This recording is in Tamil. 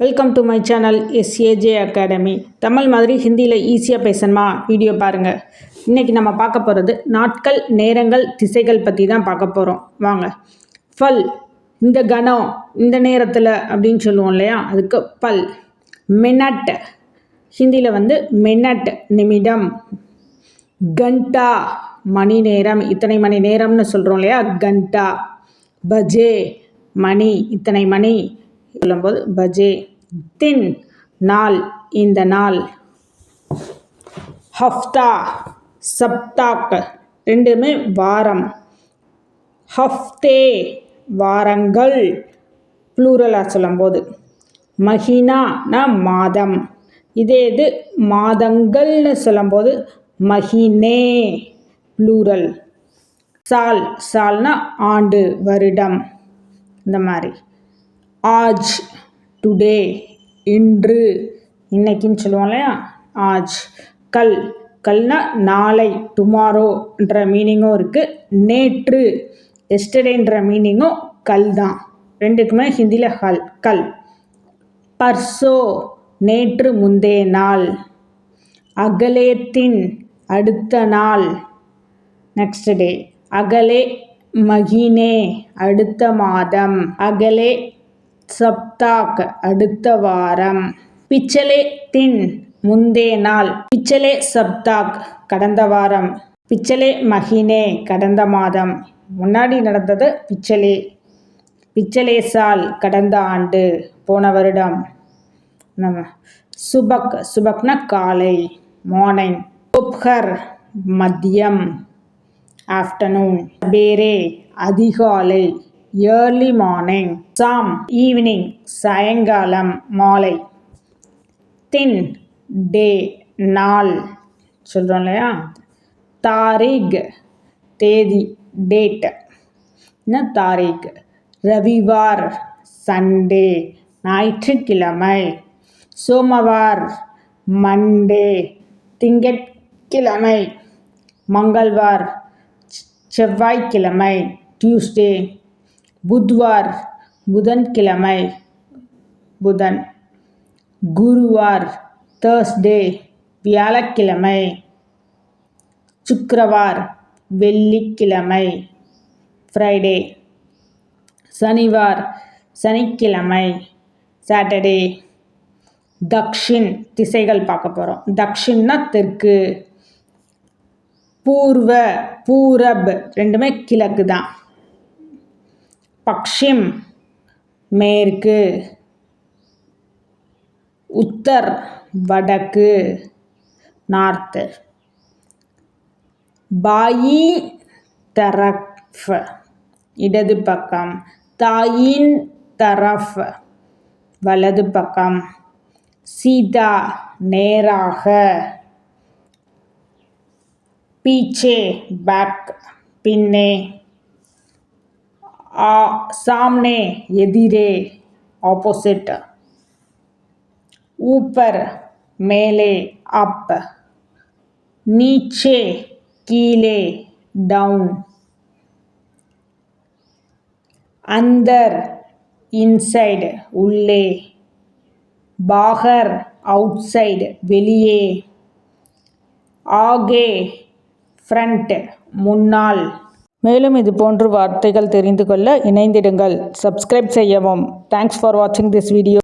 Welcome to my channel SAJ academy Tamil மாதிரி ஹிந்தியில் ஈஸியாக பேசணுமா? வீடியோ பாருங்கள் இன்றைக்கி நம்ம பார்க்க போகிறது நாட்கள் நேரங்கள் திசைகள் பற்றி தான் பார்க்க போகிறோம் வாங்க. ஃபல் இந்த கணம் இந்த நேரத்தில் அப்படின்னு சொல்லுவோம் இல்லையா? அதுக்கு பல். மினட். ஹிந்தியில் வந்து மினட் நிமிடம். கண்டா மணி நேரம் இத்தனை மணி நேரம்னு சொல்கிறோம் இல்லையா? கண்டா. பஜே மணி இத்தனை மணி. சொல்லும்போது பஜே. தின் நாள் இந்த நாள். ஹஃப்தா சப்தாக் ரெண்டுமே வாரம். ஹஃப்தே வாரங்கள் ப்ளூரலாக சொல்லும்போது. மஹினானா மாதம். இதே இது மாதங்கள்னு சொல்லும்போது மஹினே ப்ளூரல் சால் சால்னா ஆண்டு வருடம். இந்த மாதிரி. ஆஜ் டுடே இன்று இன்னைக்குன்னு சொல்லுவோம் இல்லையா? ஆஜ் கல். கல்னா நாளை டுமாரோன்ற மீனிங்கும் இருக்குது நேற்று எஸ்டர்டேன்ற மீனிங்கும் கல் தான். ரெண்டுக்குமே ஹிந்தியில் ஹல் கல். பர்சோ நேற்று முந்தைய நாள். அகலேத்தின் அடுத்த நாள். நெக்ஸ்ட் டே அகலே மகினே அடுத்த மாதம். அகலே சப்தாக் அடுத்த வாரம். பிச்சலே தின் முந்தே நாள். பிச்சலே சப்தாக் கடந்த வாரம். பிச்சலே மகினே கடந்த மாதம். முன்னாடி நடந்தது பிச்சலே. பிச்சலே சால் கடந்த ஆண்டு. போன வருடம். நம்ம சுபக் சுபக்னா காலை மார்னிங். உப்ஹர் மதியம் ஆஃப்டர்நூன். பேரே அதிகாலை. ஏர்லி மார்னிங் சாம் ஈவினிங் சாயங்காலம் மாலை. தின் டே நாள். சொல்கிறோம் இல்லையா? தாரீக் தேதி டேட் என்ன தாரீக்? ரவிவார் சண்டே ஞாயிற்றுக்கிழமை. சோமவார் மண்டே திங்கட்கிழமை. மங்கள்வார் செவ்வாய்க்கிழமை டியூஸ்டே புத்வார் புதன்கிழமை புதன். குருவார் தேர்ஸ்டே வியாழக்கிழமை. சுக்கிரவார் வெள்ளிக்கிழமை ஃப்ரைடே சனிவார் சனிக்கிழமை சாட்டர்டே தக்ஷின் திசைகள் பார்க்க போகிறோம் தக்ஷின்னா தெற்கு. பூர்வ பூரப் ரெண்டுமே கிழக்கு தான் பக்ஷிம் மேற்கு உத்தர் வடக்கு நார்த்து. பாயி தரஃப் இடது பக்கம். தாயின் தரஃப் வலது பக்கம். சீதா நேராக. பீச்சே பேக் பின்னே. ஆ சாம்னே எதிரே ஆப்போசிட் ஊப்பர் மேலே அப் நீச்சே கீழே டவுன் அந்தர் இன்சைடு உள்ளே. பாகர் அவுட்சைடு வெளியே. ஆகே ஃப்ரண்ட் முன்னால். மேலும் இது போன்ற வார்த்தைகள் தெரிந்து கொள்ள இணைந்திடுங்கள். சப்ஸ்கிரைப் செய்யவும். தேங்க்ஸ் ஃபார் வாட்சிங் திஸ் வீடியோ